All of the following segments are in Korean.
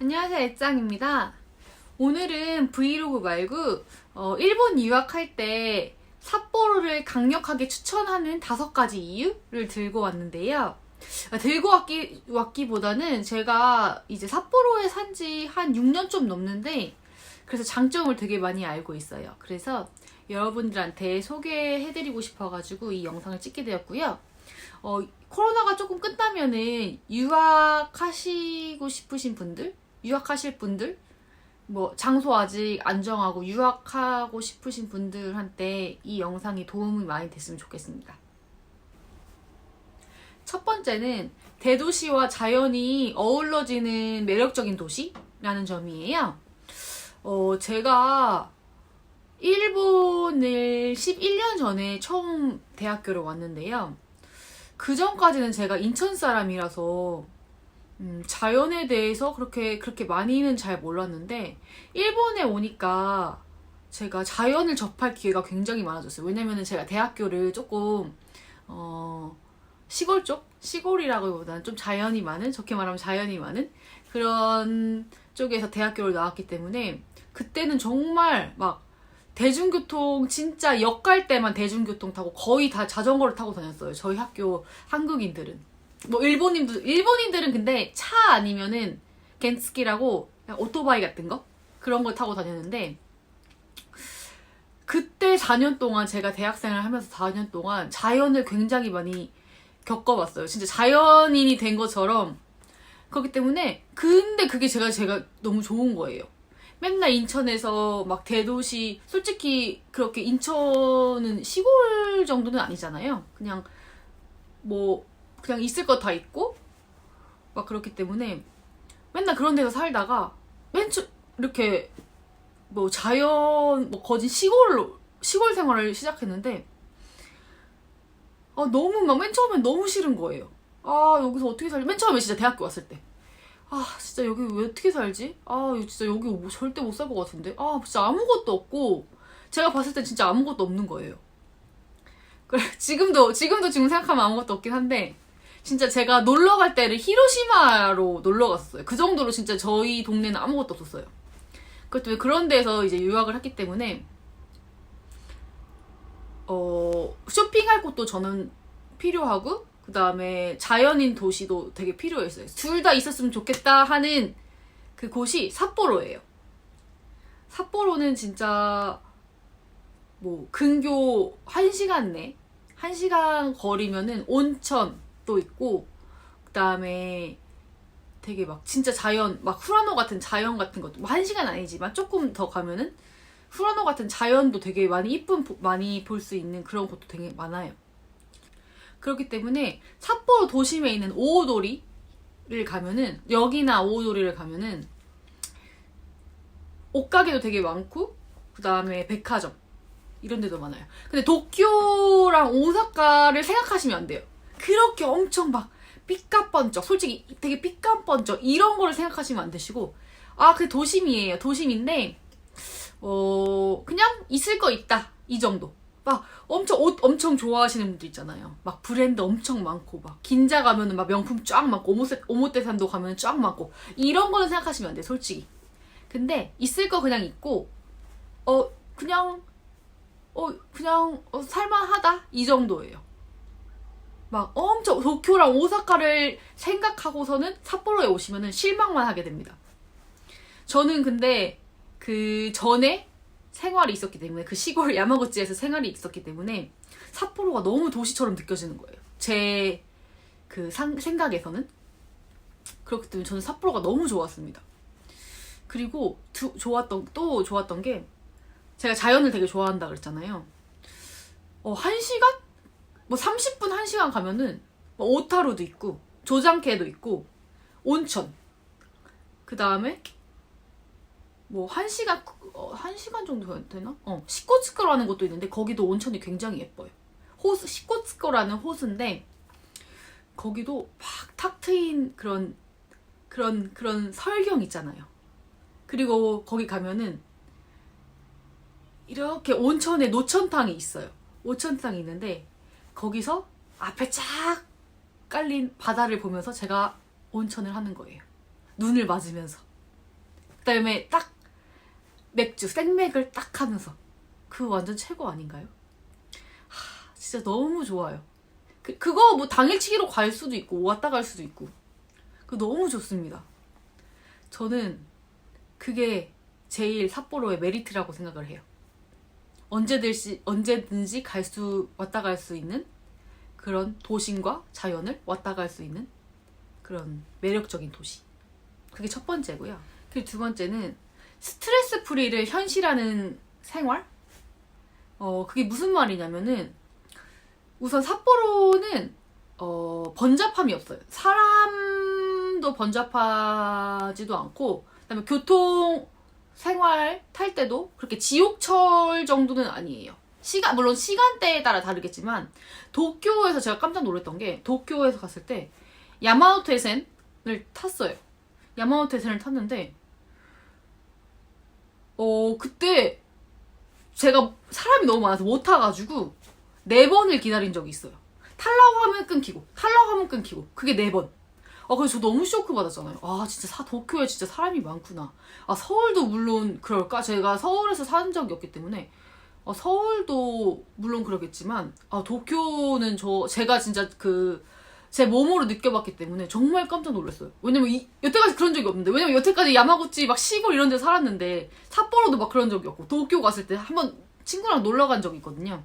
안녕하세요, 애짱입니다. 오늘은 브이로그 말고 어, 일본 유학할 때 삿포로를 강력하게 추천하는 다섯 가지 이유를 들고 왔는데요. 아, 들고 왔기, 왔기보다는 제가 이제 삿포로에 산 지 한 6년 좀 넘는데 그래서 장점을 되게 많이 알고 있어요. 그래서 여러분들한테 소개해드리고 싶어가지고 이 영상을 찍게 되었고요. 어, 코로나가 조금 끝나면은 유학하시고 싶으신 분들, 유학하실 분들, 뭐 장소 아직 안 정하고 유학하고 싶으신 분들한테 이 영상이 도움이 많이 됐으면 좋겠습니다. 첫 번째는 대도시와 자연이 어우러지는 매력적인 도시라는 점이에요. 어, 제가 일본을 11년 전에 처음 대학교를 왔는데요. 그 전까지는 제가 인천 사람이라서 음, 자연에 대해서 그렇게 그렇게 많이는 잘 몰랐는데 일본에 오니까 제가 자연을 접할 기회가 굉장히 많아졌어요. 왜냐면은 제가 대학교를 조금 어, 시골 쪽 시골이라고보다는 좀 자연이 많은 좋게 말하면 자연이 많은 그런 쪽에서 대학교를 나왔기 때문에 그때는 정말 막 대중교통 진짜 역 갈 때만 대중교통 타고 거의 다 자전거를 타고 다녔어요. 저희 학교 한국인들은. 뭐 일본인들 일본인들은 근데 차 아니면은 겐스키라고 오토바이 같은 거 그런 걸 타고 다녔는데 그때 4년 동안 제가 대학생을 하면서 4년 동안 자연을 굉장히 많이 겪어봤어요. 진짜 자연인이 된 것처럼 그렇기 때문에 근데 그게 제가 제가 너무 좋은 거예요. 맨날 인천에서 막 대도시 솔직히 그렇게 인천은 시골 정도는 아니잖아요. 그냥 뭐 그냥 있을 거 다 있고 막 그렇기 때문에 맨날 그런 데서 살다가 맨 처, 이렇게 뭐 자연 뭐 거진 시골로 시골 생활을 시작했는데 아 너무 막 맨 처음엔 너무 싫은 거예요. 아 여기서 어떻게 살지? 맨 처음에 진짜 대학교 왔을 때. 아 진짜 여기 왜 어떻게 살지? 아 진짜 여기 뭐 절대 못 살 것 같은데. 아 진짜 아무것도 없고 제가 봤을 땐 진짜 아무것도 없는 거예요. 그래 지금도 지금도 지금 생각하면 아무것도 없긴 한데 진짜 제가 놀러 갈 때를 히로시마로 놀러 갔어요. 그 정도로 진짜 저희 동네는 아무것도 없었어요. 그것 때문에 그런 데서 이제 유학을 했기 때문에 어 쇼핑할 곳도 저는 필요하고 그 다음에 자연인 도시도 되게 필요했어요. 둘 다 있었으면 좋겠다 하는 그 곳이 삿포로예요. 삿포로는 진짜 뭐 근교 1시간 내 1시간 거리면은 온천 도 있고 그 다음에 되게 막 진짜 자연 막 후라노 같은 자연 같은 것도 뭐 1시간 아니지만 조금 더 가면은 후라노 같은 자연도 되게 많이 이쁜 보- 많이 볼 수 있는 그런 곳도 되게 많아요. 그렇기 때문에 삿포로 도심에 있는 오오도리를 가면은 여기나 오오도리를 가면은 옷가게도 되게 많고 그 다음에 백화점 이런 데도 많아요. 근데 도쿄랑 오사카를 생각하시면 안 돼요. 그렇게 엄청 막 삐까뻔쩍 솔직히 되게 삐까뻔쩍 이런 거를 생각하시면 안 되시고 아 그 도심이에요. 도심인데 어 그냥 있을 거 있다 이 정도. 막 엄청 옷 엄청 좋아하시는 분들 있잖아요. 막 브랜드 엄청 많고 막 긴자 가면은 막 명품 쫙 많고 오모세 오모테산도 가면은 쫙 많고 이런 거는 생각하시면 안 돼, 솔직히. 근데 있을 거 그냥 있고 어 그냥 어 그냥 어, 살만하다 이 정도예요. 막 엄청 도쿄랑 오사카를 생각하고서는 삿포로에 오시면은 실망만 하게 됩니다. 저는 근데 그 전에 생활이 있었기 때문에 그 시골 야마구치에서 생활이 있었기 때문에 삿포로가 너무 도시처럼 느껴지는 거예요. 제 그 생각에서는 그렇기 때문에 저는 삿포로가 너무 좋았습니다. 그리고 두, 좋았던 또 좋았던 게 제가 자연을 되게 좋아한다 그랬잖아요. 어, 1시간? 뭐 30분 1시간 가면은 뭐 오타루도 있고 조장케도 있고 온천 그 다음에 뭐 1시간 어, 1시간 정도 되나? 어, 시코츠코라는 곳도 있는데 거기도 온천이 굉장히 예뻐요. 호수 시코츠코라는 호수인데 거기도 막 탁 트인 그런 그런 그런 설경 있잖아요. 그리고 거기 가면은 이렇게 온천에 노천탕이 있어요. 온천탕이 있는데 거기서 앞에 쫙 깔린 바다를 보면서 제가 온천을 하는 거예요. 눈을 맞으면서. 그 다음에 딱 맥주 생맥을 딱 하면서 그 완전 최고 아닌가요? 하, 진짜 너무 좋아요. 그, 그거 뭐 당일치기로 갈 수도 있고 왔다 갈 수도 있고 그 너무 좋습니다. 저는 그게 제일 삿포로의 메리트라고 생각을 해요. 언제든지 언제든지 갈 수 왔다 갈 수 있는 그런 도심과 자연을 왔다 갈 수 있는 그런 매력적인 도시. 그게 첫 번째고요. 그리고 두 번째는 스트레스 프리를 현실하는 생활? 어, 그게 무슨 말이냐면은 우선 삿포로는 어, 번잡함이 없어요. 사람도 번잡하지도 않고 그다음에 교통 생활 탈 때도 그렇게 지옥철 정도는 아니에요. 시간 물론 시간대에 따라 다르겠지만 도쿄에서 제가 깜짝 놀랐던 게 도쿄에서 갔을 때 야마오테센을 탔어요. 야마오테센을 탔는데 어 그때 제가 사람이 너무 많아서 못 타가지고 네 번을 기다린 적이 있어요. 탈라고 하면 끊기고 탈라고 하면 끊기고 그게 네 번. 아 그래서 저 너무 쇼크 받았잖아요. 아 진짜 사, 도쿄에 진짜 사람이 많구나. 아 서울도 물론 그럴까? 제가 서울에서 산 적이 없기 때문에 아, 서울도 물론 그러겠지만 아 도쿄는 저 제가 진짜 그 제 몸으로 느껴봤기 때문에 정말 깜짝 놀랐어요. 왜냐면 이, 여태까지 그런 적이 없는데 왜냐면 여태까지 야마구치 막 시골 이런 데 살았는데 삿포로도 막 그런 적이 없고 도쿄 갔을 때 한번 친구랑 놀러 간 적이 있거든요.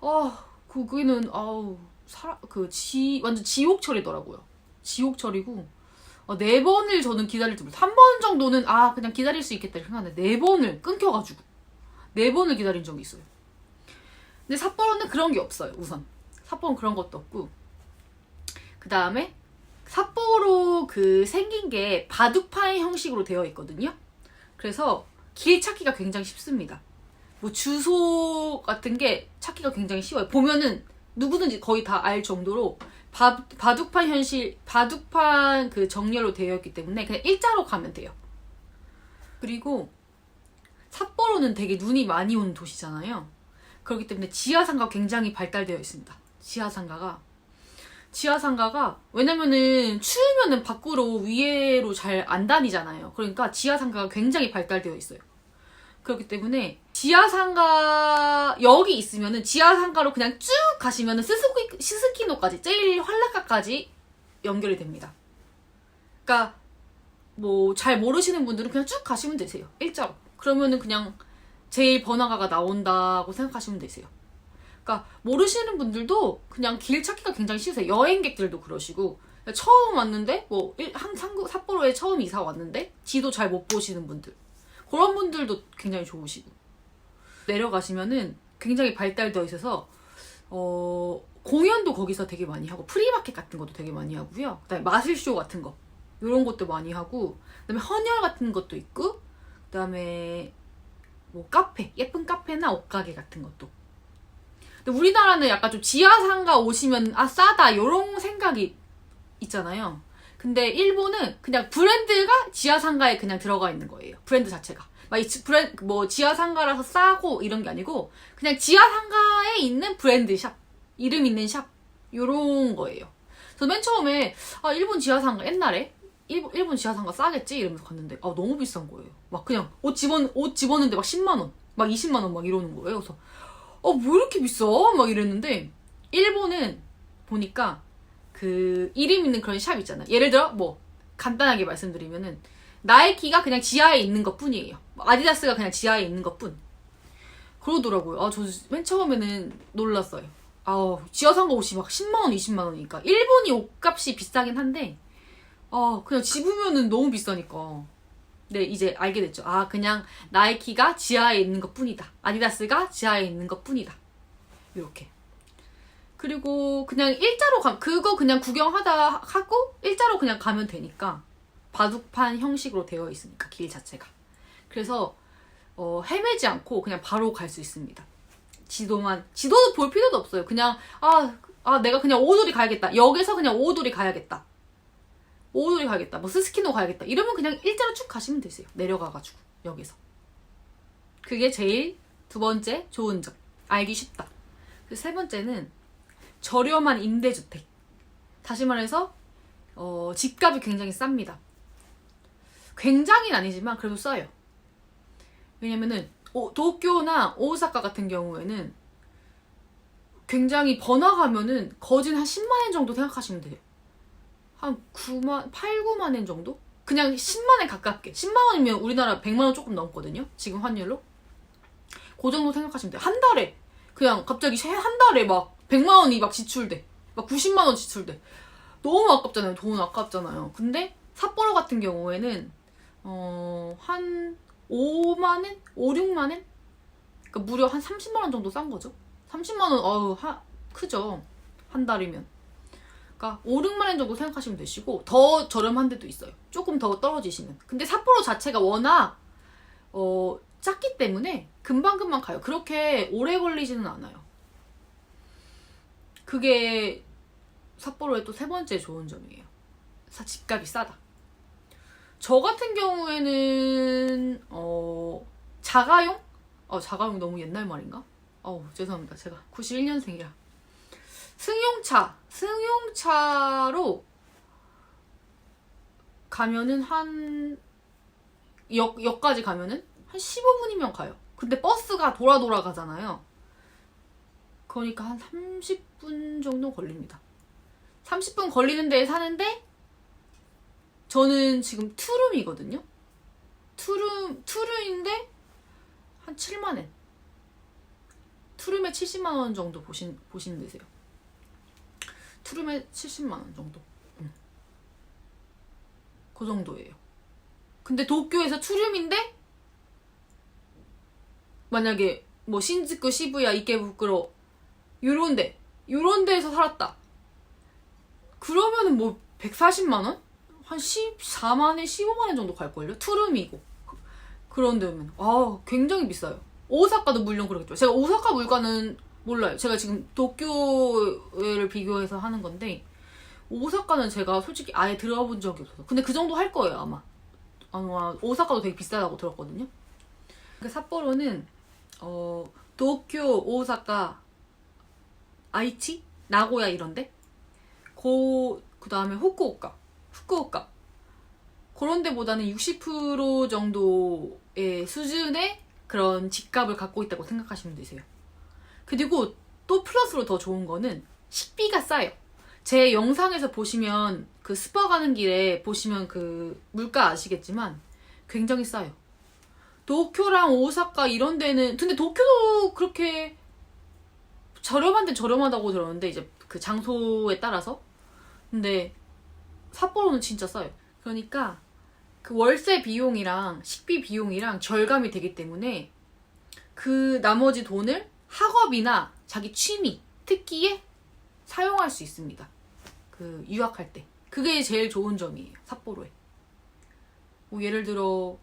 아 거기는 아우 사라 그지 완전 지옥철이더라고요. 지옥철이고 어, 네 번을 저는 기다릴 줄 몰랐어요. 한번 정도는 아 그냥 기다릴 수 있겠다 생각하는데 네 번을 끊겨가지고 네 번을 기다린 적이 있어요. 근데 삿포로는 그런 게 없어요. 우선 삿포로는 그런 것도 없고 그 다음에 삿포로 그 생긴 게 바둑판 형식으로 되어 있거든요. 그래서 길 찾기가 굉장히 쉽습니다. 뭐 주소 같은 게 찾기가 굉장히 쉬워요. 보면은 누구든지 거의 다 알 정도로 바, 바둑판 현실, 바둑판 그 정렬로 되어 있기 때문에 그냥 일자로 가면 돼요. 그리고 삿포로는 되게 눈이 많이 오는 도시잖아요. 그렇기 때문에 지하상가 굉장히 발달되어 있습니다. 지하상가가 지하상가가 왜냐면은 추우면은 밖으로 위에로 잘 안 다니잖아요. 그러니까 지하상가가 굉장히 발달되어 있어요. 그렇기 때문에 지하상가 여기 있으면은 지하상가로 그냥 쭉 가시면은 스스키, 스스키노까지 제일 환락가까지 연결이 됩니다. 그러니까 뭐 잘 모르시는 분들은 그냥 쭉 가시면 되세요. 일자로. 그러면은 그냥 제일 번화가가 나온다고 생각하시면 되세요. 그러니까 모르시는 분들도 그냥 길 찾기가 굉장히 쉬우세요. 여행객들도 그러시고 처음 왔는데 뭐 일- 항상 삿포로에 처음 이사 왔는데 지도 잘 못 보시는 분들 그런 분들도 굉장히 좋으시고 내려가시면은 굉장히 발달되어 있어서 어 공연도 거기서 되게 많이 하고 프리마켓 같은 것도 되게 많이 하고요. 그다음에 마술쇼 같은 거 이런 것도 많이 하고 그다음에 헌혈 같은 것도 있고 그다음에 뭐 카페 예쁜 카페나 옷가게 같은 것도 근데 우리나라는 약간 좀 지하상가 오시면 아 싸다 이런 생각이 있잖아요. 근데 일본은 그냥 브랜드가 지하상가에 그냥 들어가 있는 거예요. 브랜드 자체가. 막 이 브랜 뭐 지하상가라서 싸고 이런 게 아니고 그냥 지하상가에 있는 브랜드 샵 이름 있는 샵 요런 거예요. 그래서 맨 처음에 아 일본 지하상가 옛날에 일본, 일본 지하상가 싸겠지 이러면서 갔는데 아 너무 비싼 거예요. 막 그냥 옷 집어 옷 집었는데 막 10만 원, 막 20만 원 막 이러는 거예요. 그래서 어, 뭐 이렇게 비싸? 막 이랬는데, 일본은 보니까 그 이름 있는 그런 샵 있잖아요. 예를 들어, 뭐, 간단하게 말씀드리면은, 나이키가 그냥 지하에 있는 것 뿐이에요. 아디다스가 그냥 지하에 있는 것 뿐. 그러더라고요. 아, 저 맨 처음에는 놀랐어요. 아, 지하상가 옷이 막 10만원, 20만원이니까. 일본이 옷값이 비싸긴 한데, 아, 그냥 집으면은 너무 비싸니까. 네, 이제 알게 됐죠. 아, 그냥 나이키가 지하에 있는 것 뿐이다. 아디다스가 지하에 있는 것 뿐이다. 이렇게. 그리고 그냥 일자로 가, 그거 그냥 구경하다 하고 일자로 그냥 가면 되니까. 바둑판 형식으로 되어 있으니까, 길 자체가. 그래서, 어, 헤매지 않고 그냥 바로 갈 수 있습니다. 지도만, 지도도 볼 필요도 없어요. 그냥, 아, 아, 내가 그냥 오돌이 가야겠다. 역에서 그냥 오돌이 가야겠다. 오돌이 가야겠다. 뭐 스스키노 가야겠다. 이러면 그냥 일자로 쭉 가시면 되세요. 내려가가지고 여기서. 그게 제일 두 번째 좋은 점. 알기 쉽다. 그세 번째는 저렴한 임대주택. 다시 말해서 어, 집값이 굉장히 쌉니다. 굉장히는 아니지만 그래도 싸요. 왜냐면은 오- 도쿄나 오사카 같은 경우에는 굉장히 번화가면은 거진 한 10만 엔 정도 생각하시면 돼요. 한 9만, 8, 9만 엔 정도? 그냥 10만 엔 가깝게. 10만 원이면 우리나라 100만 원 조금 넘거든요. 지금 환율로. 그 정도 생각하시면 돼요. 한 달에 그냥 갑자기 세- 한 달에 막 100만 원이 막 지출돼. 막 90만 원 지출돼. 너무 아깝잖아요. 돈 아깝잖아요. 근데 삿포로 같은 경우에는 어, 한 5만 엔? 5, 6만 엔? 그러니까 무려 한 30만 원 정도 싼 거죠. 30만 원 어우, 하, 크죠. 한 달이면. 그러니까 5, 6만 원 정도 생각하시면 되시고 더 저렴한 데도 있어요. 조금 더 떨어지시는. 근데 삿포로 자체가 워낙 어, 작기 때문에 금방금방 가요. 그렇게 오래 걸리지는 않아요. 그게 삿포로의 또 세 번째 좋은 점이에요. 사- 집값이 싸다. 저 같은 경우에는 어 자가용? 어 자가용 너무 옛날 말인가? 어우 죄송합니다. 제가 91년생이라 승용차 승용차로 가면은 한 역, 역까지 가면은 한 15분이면 가요. 근데 버스가 돌아 돌아 가잖아요. 그러니까 한 30분 정도 걸립니다. 30분 걸리는 데에 사는데 저는 지금 투룸이거든요. 투룸 투룸인데 한 7만 엔. 투룸에 70만 원 정도 보신 보시면 되세요. 투룸에 70만 원 정도. 음. 그 정도예요. 근데 도쿄에서 투룸인데 만약에 뭐 신즈쿠, 시부야, 이케부쿠로 요런 데 요런 데에서 살았다. 그러면은 뭐 140만 원? 한 14만 원, 15만 원 정도 갈걸요? 투룸이고. 그- 그런 데면 아 굉장히 비싸요. 오사카도 물론 그렇겠죠. 제가 오사카 물가는 몰라요. 제가 지금 도쿄를 비교해서 하는 건데 오사카는 제가 솔직히 아예 들어본 적이 없어서. 근데 그 정도 할 거예요 아마. 아마 오사카도 되게 비싸다고 들었거든요. 그 삿포로는 어 도쿄, 오사카, 아이치, 나고야 이런데 고 그 다음에 후쿠오카, 후쿠오카 그런 데보다는 60% 정도의 수준의 그런 집값을 갖고 있다고 생각하시면 되세요. 그리고 또 플러스로 더 좋은 거는 식비가 싸요. 제 영상에서 보시면 그 스파 가는 길에 보시면 그 물가 아시겠지만 굉장히 싸요. 도쿄랑 오사카 이런 데는 근데 도쿄도 그렇게 저렴한 데 저렴하다고 들었는데 이제 그 장소에 따라서 근데 삿포로는 진짜 싸요. 그러니까 그 월세 비용이랑 식비 비용이랑 절감이 되기 때문에 그 나머지 돈을 학업이나 자기 취미, 특기에 사용할 수 있습니다. 그 유학할 때. 그게 제일 좋은 점이에요. 삿포로에. 뭐 예를 들어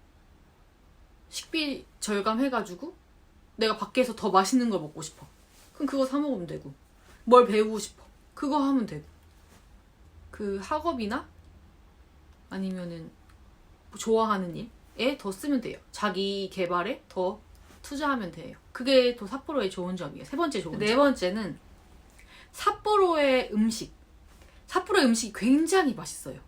식비 절감해가지고 내가 밖에서 더 맛있는 걸 먹고 싶어. 그럼 그거 사 먹으면 되고 뭘 배우고 싶어. 그거 하면 되고 그 학업이나 아니면은 뭐 좋아하는 일에 더 쓰면 돼요. 자기 개발에 더 투자하면 돼요. 그게 또 삿포로의 좋은 점이에요. 세 번째 좋은 점. 네 번째는 삿포로의 음식. 삿포로의 음식이 굉장히 맛있어요.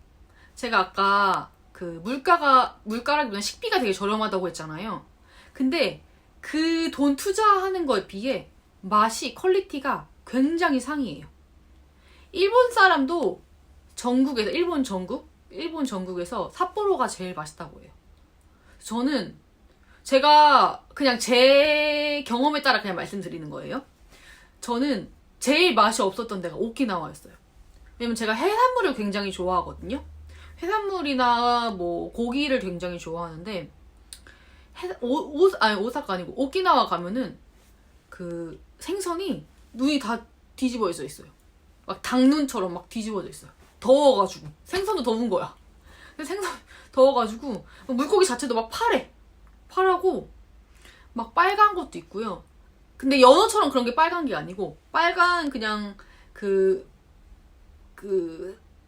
제가 아까 그 물가가 물가라기보다 식비가 되게 저렴하다고 했잖아요. 근데 그 돈 투자하는 거에 비해 맛이 퀄리티가 굉장히 상이에요. 일본 사람도 전국에서 일본 전국 일본 전국에서 삿포로가 제일 맛있다고 해요. 저는 제가 그냥 제 경험에 따라 그냥 말씀드리는 거예요. 저는 제일 맛이 없었던 데가 오키나와였어요. 왜냐면 제가 해산물을 굉장히 좋아하거든요. 해산물이나 뭐 고기를 굉장히 좋아하는데 해, 오, 오, 아니 오사카 아니고 오키나와 가면은 그 생선이 눈이 다 뒤집어져 있어요. 막 닭눈처럼 막 뒤집어져 있어요. 더워가지고 생선도 더운 거야. 생선 더워가지고 물고기 자체도 막 파래. 파라고 막 빨간 것도 있고요. 근데 연어처럼 그런 게 빨간 게 아니고 빨간 그냥 그그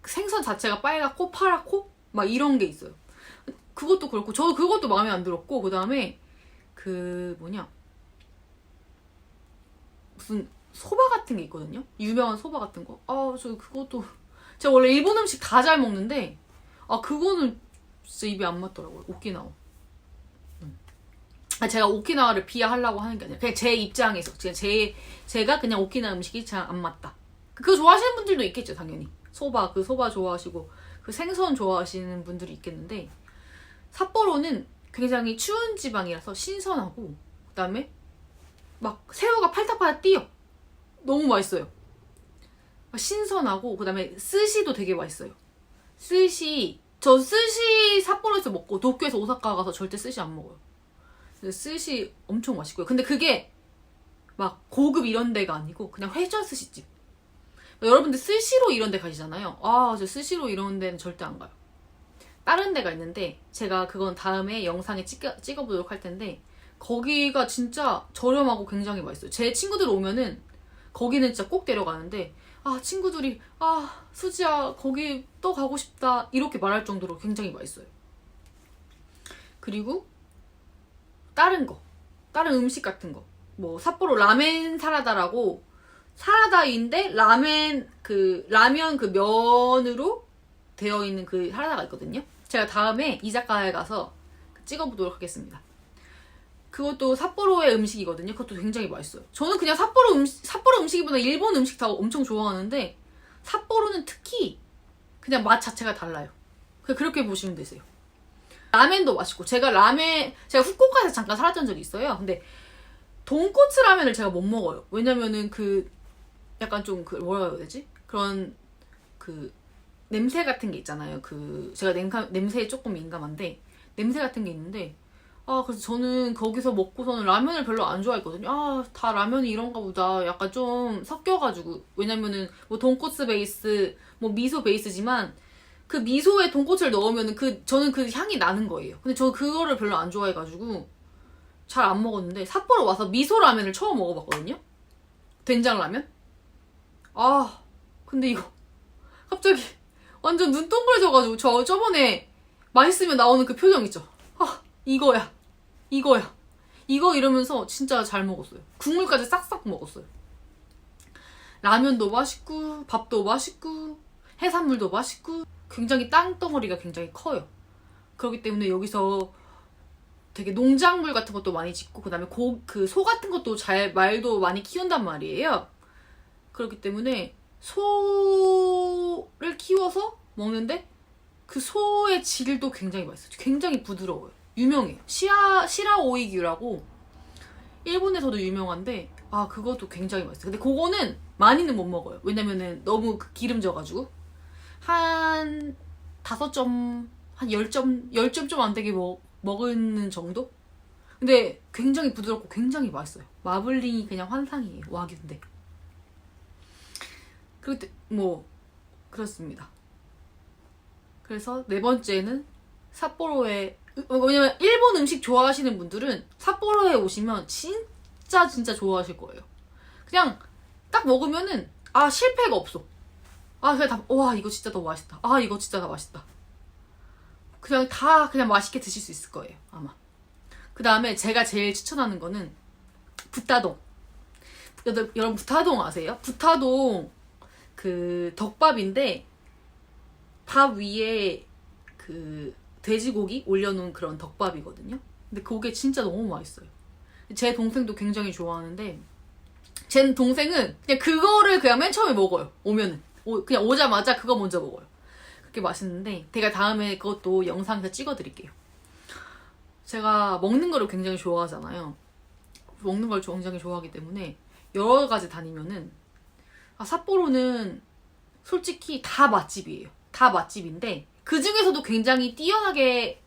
생선 자체가 빨갛고 파랗고 막 이런 게 있어요. 그것도 그렇고 저 그것도 마음에 안 들었고 그 다음에 그 뭐냐 무슨 소바 같은 게 있거든요. 유명한 소바 같은 거. 아 저 그것도 제가 원래 일본 음식 다 잘 먹는데 아 그거는 진짜 입에 안 맞더라고요. 오키나와. 음. 아, 제가 오키나와를 비하하려고 하는 게 아니라 그냥 제 입장에서 그냥 제 제가 그냥 오키나와 음식이 잘 안 맞다. 그거 좋아하시는 분들도 있겠죠, 당연히. 소바 그 소바 좋아하시고 그 생선 좋아하시는 분들이 있겠는데 삿포로는 굉장히 추운 지방이라서 신선하고 그다음에 막 새우가 팔딱팔딱 뛰어. 너무 맛있어요. 신선하고 그다음에 스시도 되게 맛있어요. 스시 저 스시 삿포로에서 먹고 도쿄에서 오사카 가서 절대 스시 안 먹어요. 스시 엄청 맛있고요. 근데 그게 막 고급 이런 데가 아니고 그냥 회전 스시집. 여러분들 스시로 이런 데 가시잖아요. 아, 저 스시로 이런 데는 절대 안 가요. 다른 데가 있는데 제가 그건 다음에 영상에 찍어, 찍어보도록 할 텐데 거기가 진짜 저렴하고 굉장히 맛있어요. 제 친구들 오면은 거기는 진짜 꼭 데려가는데 아 친구들이 아 수지야 거기 또 가고 싶다 이렇게 말할 정도로 굉장히 맛있어요. 그리고 다른 거 다른 음식 같은 거 뭐 삿포로 라멘 사라다라고 사라다인데 라멘 그 라면 그 면으로 되어 있는 그 사라다가 있거든요. 제가 다음에 이자카야에 가서 찍어보도록 하겠습니다. 그것도 삿포로의 음식이거든요. 그것도 굉장히 맛있어요. 저는 그냥 삿포로 음식, 삿포로 음식보다 일본 음식 다 엄청 좋아하는데 삿포로는 특히 그냥 맛 자체가 달라요. 그렇게 보시면 되세요. 라멘도 맛있고 제가 라멘 제가 후쿠오카에서 잠깐 살았던 적이 있어요. 근데 돈코츠 라면을 제가 못 먹어요. 왜냐면은 그 약간 좀 그 뭐라 해야 되지? 그런 그 냄새 같은 게 있잖아요. 그 제가 냄가, 냄새에 조금 민감한데 냄새 같은 게 있는데 아 그래서 저는 거기서 먹고서는 라면을 별로 안 좋아했거든요. 아 다 라면이 이런가 보다. 약간 좀 섞여가지고 왜냐면은 뭐 돈코츠 베이스 뭐 미소 베이스지만 그 미소에 돈코츠를 넣으면은 그 저는 그 향이 나는 거예요. 근데 저 그거를 별로 안 좋아해가지고 잘 안 먹었는데 삿포로 와서 미소 라면을 처음 먹어봤거든요. 된장 라면. 아 근데 이거 갑자기 완전 눈 동그래져가지고 저 저번에 맛있으면 나오는 그 표정 있죠. 아 이거야 이거야 이거 이러면서 진짜 잘 먹었어요. 국물까지 싹싹 먹었어요. 라면도 맛있고 밥도 맛있고 해산물도 맛있고 굉장히 땅덩어리가 굉장히 커요. 그렇기 때문에 여기서 되게 농작물 같은 것도 많이 짓고 그다음에 고 그 소 같은 것도 잘 말도 많이 키운단 말이에요. 그렇기 때문에 소를 키워서 먹는데 그 소의 질도 굉장히 맛있어요. 굉장히 부드러워요. 유명해요. 시라 시라 오이규라고 일본에서도 유명한데 아 그것도 굉장히 맛있어요. 근데 그거는 많이는 못 먹어요. 왜냐면은 너무 그 기름져가지고 한 다섯 점, 한 열 점, 열 점 좀 안 되게 먹, 먹는 정도? 근데 굉장히 부드럽고 굉장히 맛있어요. 마블링이 그냥 환상이에요. 와규인데. 그리고 때- 뭐 그렇습니다. 그래서 네 번째는 삿포로에 어, 왜냐면 일본 음식 좋아하시는 분들은 삿포로에 오시면 진짜 진짜 좋아하실 거예요. 그냥 딱 먹으면은 아 실패가 없어. 아 그냥 다 와 이거 진짜 너무 맛있다. 아 이거 진짜 다 맛있다. 그냥 다 그냥 맛있게 드실 수 있을 거예요 아마. 그 다음에 제가 제일 추천하는 거는 부타동. 여러분 여러분 부타동 아세요? 부타동 그 덮밥인데 밥 위에 그 돼지고기 올려놓은 그런 덮밥이거든요. 근데 그게 진짜 너무 맛있어요. 제 동생도 굉장히 좋아하는데 제 동생은 그냥 그거를 그냥 맨 처음에 먹어요. 오면은 오- 그냥 오자마자 그거 먼저 먹어요. 그렇게 맛있는데 제가 다음에 그것도 영상에서 찍어드릴게요. 제가 먹는 거를 굉장히 좋아하잖아요. 먹는 걸 굉장히 좋아하기 때문에 여러 가지 다니면은 아 삿포로는 솔직히 다 맛집이에요. 다 맛집인데 그 중에서도 굉장히 뛰어나게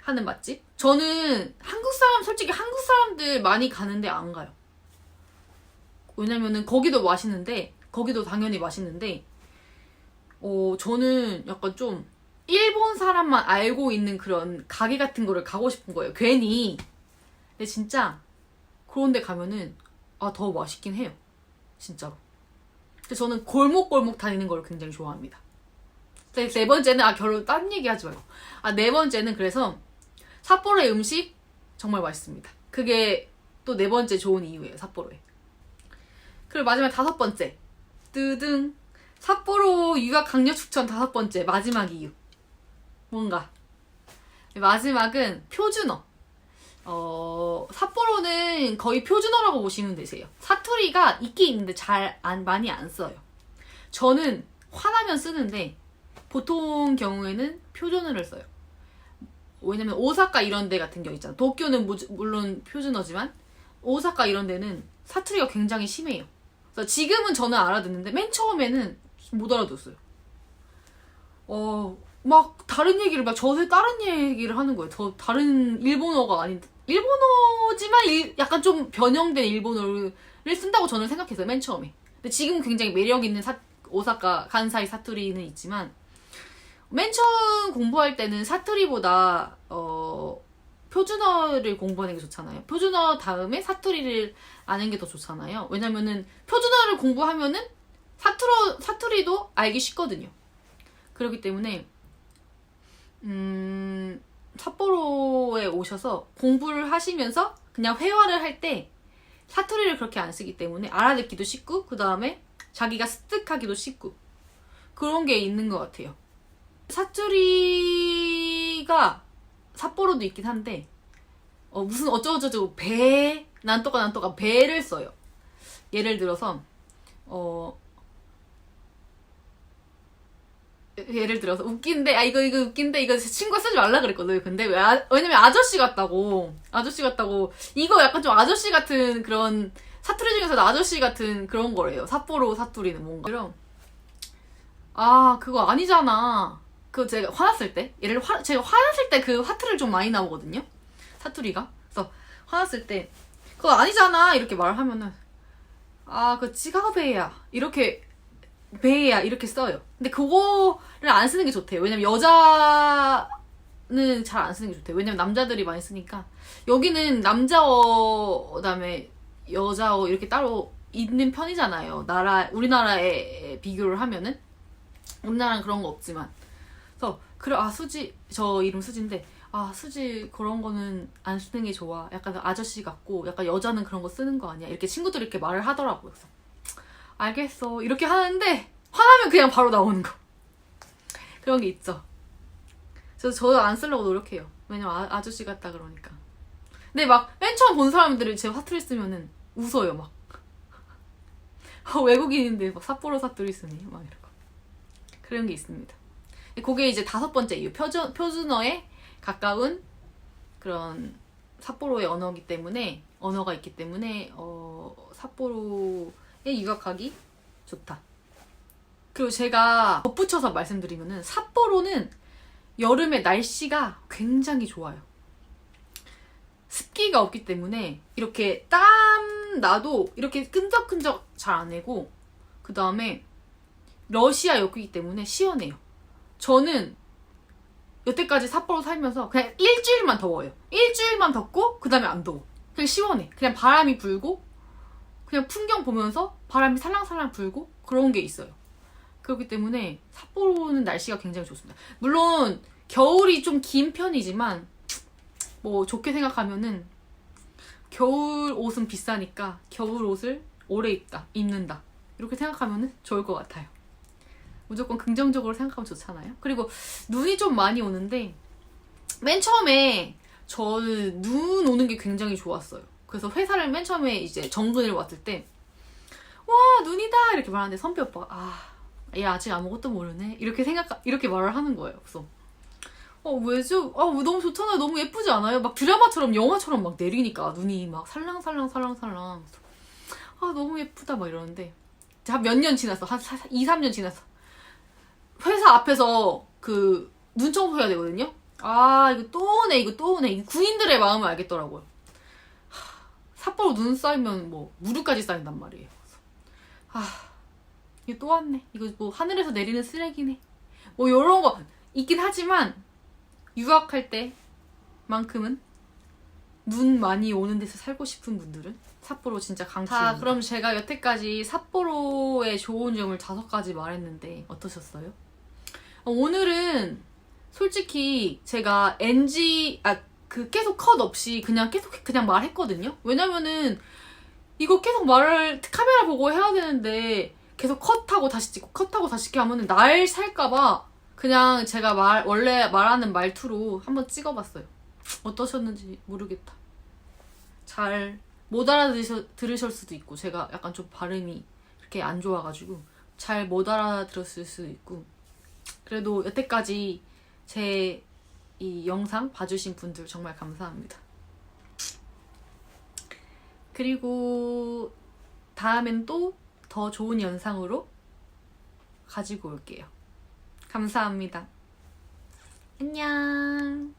하는 맛집? 저는 한국 사람 솔직히 한국 사람들 많이 가는데 안 가요. 왜냐면은 거기도 맛있는데 거기도 당연히 맛있는데 어 저는 약간 좀 일본 사람만 알고 있는 그런 가게 같은 거를 가고 싶은 거예요. 괜히. 근데 진짜 그런 데 가면은 아 더 맛있긴 해요. 진짜로. 근데 저는 골목골목 다니는 걸 굉장히 좋아합니다. 네, 네 번째는 아 결혼 딴 얘기 하지 말고 아 네 번째는 그래서 삿포로의 음식 정말 맛있습니다. 그게 또 네 번째 좋은 이유예요 삿포로에. 그리고 마지막 다섯 번째 뜨등 삿포로 유학 강력 추천 다섯 번째 마지막 이유 뭔가 마지막은 표준어. 어, 삿포로는 거의 표준어라고 보시면 되세요. 사투리가 있긴 있는데 잘 안, 많이 안 써요. 저는 화나면 쓰는데 보통 경우에는 표준어를 써요. 왜냐면 오사카 이런 데 같은 경우 있잖아. 도쿄는 무- 물론 표준어지만 오사카 이런 데는 사투리가 굉장히 심해요. 그래서 지금은 저는 알아듣는데 맨 처음에는 못 알아듣었어요. 어, 막 다른 얘기를 막 저새 다른 얘기를 하는 거예요. 저 다른 일본어가 아닌 일본어지만 일- 약간 좀 변형된 일본어를 쓴다고 저는 생각했어요. 맨 처음에. 근데 지금 굉장히 매력 있는 사- 오사카 간사이 사투리는 있지만 맨 처음 공부할 때는 사투리보다 어 표준어를 공부하는 게 좋잖아요. 표준어 다음에 사투리를 아는 게 더 좋잖아요. 왜냐면은 표준어를 공부하면은 사투러 사투리도 알기 쉽거든요. 그렇기 때문에 음 삿포로에 오셔서 공부를 하시면서 그냥 회화를 할 때 사투리를 그렇게 안 쓰기 때문에 알아듣기도 쉽고 그 다음에 자기가 습득하기도 쉽고 그런 게 있는 것 같아요. 사투리가 삿포로도 있긴 한데 어, 무슨 어쩌고저쩌고 배 난또가 난또가 배를 써요. 예를 들어서 어 예를 들어서 웃긴데 아 이거 이거 웃긴데 이거 친구가 쓰지 말라 그랬거든요. 근데 왜 아, 왜냐면 아저씨 같다고 아저씨 같다고 이거 약간 좀 아저씨 같은 그런 사투리 중에서도 아저씨 같은 그런 거래요. 삿포로 사투리는 뭔가 이런 아 그거 아니잖아. 그 제가 화났을 때 예를 화 제가 화났을 때 그 화투를 좀 많이 나오거든요. 사투리가 그래서 화났을 때 그거 아니잖아 이렇게 말하면은 아 그 지가베야 이렇게 베야 이렇게 써요. 근데 그거를 안 쓰는 게 좋대요. 왜냐면 여자는 잘 안 쓰는 게 좋대요. 왜냐면 남자들이 많이 쓰니까 여기는 남자어 그다음에 여자어 이렇게 따로 있는 편이잖아요. 나라 우리나라에 비교를 하면은 우리나라는 그런 거 없지만 그래서 그래 아 수지 저 이름 수지인데 아 수지 그런 거는 안 쓰는 게 좋아. 약간 아저씨 같고 약간 여자는 그런 거 쓰는 거 아니야. 이렇게 친구들이 이렇게 말을 하더라고요. 그래서 알겠어 이렇게 하는데 화나면 그냥 바로 나오는 거 그런 게 있죠. 그래서 저도 안 쓰려고 노력해요. 왜냐면 아, 아저씨 같다 그러니까. 근데 막 맨 처음 본 사람들이 제 사투리 쓰면은 웃어요 막. 아, 외국인인데 막 삿포로 사투리 쓰니 막 이러고 그런 게 있습니다. 그게 이제 다섯 번째 이유 표준 표준어에 가까운 그런 삿포로의 언어기 때문에 언어가 있기 때문에 어 삿포로에 유학하기 좋다. 그리고 제가 덧붙여서 말씀드리면은 삿포로는 여름에 날씨가 굉장히 좋아요. 습기가 없기 때문에 이렇게 땀 나도 이렇게 끈적끈적 잘 안 내고 그 다음에 러시아 역이기 때문에 시원해요. 저는 여태까지 삿포로 살면서 그냥 일주일만 더워요. 일주일만 덥고 그 다음에 안 더워. 그냥 시원해. 그냥 바람이 불고 그냥 풍경 보면서 바람이 살랑살랑 불고 그런 게 있어요. 그렇기 때문에 삿포로는 날씨가 굉장히 좋습니다. 물론 겨울이 좀 긴 편이지만 뭐 좋게 생각하면은 겨울 옷은 비싸니까 겨울 옷을 오래 입다 입는다 이렇게 생각하면은 좋을 것 같아요. 무조건 긍정적으로 생각하면 좋잖아요. 그리고 눈이 좀 많이 오는데 맨 처음에 저는 눈 오는 게 굉장히 좋았어요. 그래서 회사를 맨 처음에 이제 정근을 왔을 때 와 눈이다 이렇게 말하는데 선배 오빠가 아얘 아직 아무것도 모르네 이렇게 생각 이렇게 말을 하는 거예요. 그래서 어 왜죠? 아 너무 좋잖아요. 너무 예쁘지 않아요? 막 드라마처럼 영화처럼 막 내리니까 눈이 막 살랑살랑 살랑살랑 아 너무 예쁘다 막 이러는데 한몇년 지났어 한 2, 3년 지났어 회사 앞에서 그 눈청소 해야 되거든요. 아 이거 또 오네 이거 또 오네 이 구인들의 마음을 알겠더라고요. 하, 삿포로 눈 쌓이면 뭐 무릎까지 쌓인단 말이에요. 아 이거 또 왔네. 이거 뭐 하늘에서 내리는 쓰레기네. 뭐 이런 거 있긴 하지만 유학할 때만큼은 눈 많이 오는 데서 살고 싶은 분들은 삿포로 진짜 강추입니다. 자, 그럼 제가 여태까지 삿포로의 좋은 점을 다섯 가지 말했는데 어떠셨어요? 어, 오늘은 솔직히 제가 NG 아 그 계속 컷 없이 그냥 계속 그냥 말했거든요. 왜냐면은 이거 계속 말을 카메라 보고 해야 되는데 계속 컷하고 다시 찍고 컷하고 다시 찍게 하면은 날 살까봐 그냥 제가 말 원래 말하는 말투로 한번 찍어봤어요. 어떠셨는지 모르겠다. 잘 못 알아들으셨 들으실 수도 있고 제가 약간 좀 발음이 이렇게 안 좋아가지고 잘 못 알아들었을 수도 있고 그래도 여태까지 제 이 영상 봐주신 분들 정말 감사합니다. 그리고 다음엔 또 더 좋은 영상으로 가지고 올게요. 감사합니다. 안녕.